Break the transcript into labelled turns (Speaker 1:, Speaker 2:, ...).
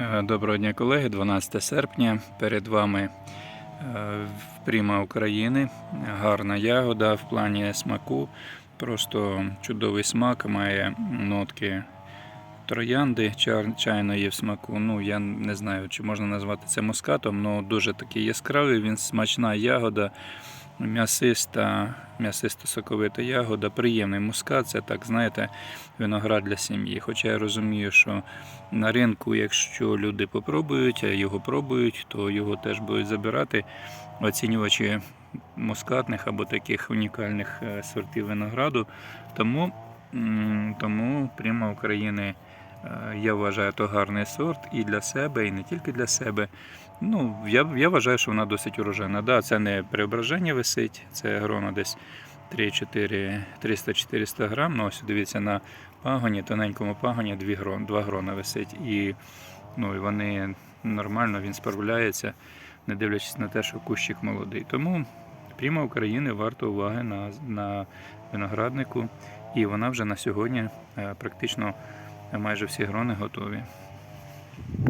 Speaker 1: Е, Доброго дня, колеги. 12 серпня. Перед вами е, Пріма України. Гарна ягода в плані смаку. Просто чудовий смак, має нотки троянди чайної в смаку. Ну, я не знаю, чи можна назвати це мускатом, але дуже такий яскравий, він смачна ягода, м'ясиста, м'ясисто-соковита ягода, приємний мускат. Це так, знаєте, виноград для сім'ї. Хоча я розумію, що на ринку, якщо люди попробують, а його пробують, то його теж будуть забирати оцінювачі мускатних або таких унікальних е, сортів винограду. Тому, тому Пряма України. Е, Я вважаю, то гарний сорт і для себе, і не тільки для себе. Ну, я, я вважаю, що вона досить урожайна. Да, це не преображення висить, це грона десь 3-4, 300-400 грам. Ну, ось дивіться на пагоні, тоненькому пагоні 2 грон, 2 грона висить. І, ну, і вони нормально, він справляється, не дивлячись на те, що кущик молодий. Тому Пряма України варто уваги на, на винограднику. І вона вже на сьогодні е, практично майже всі грони готові.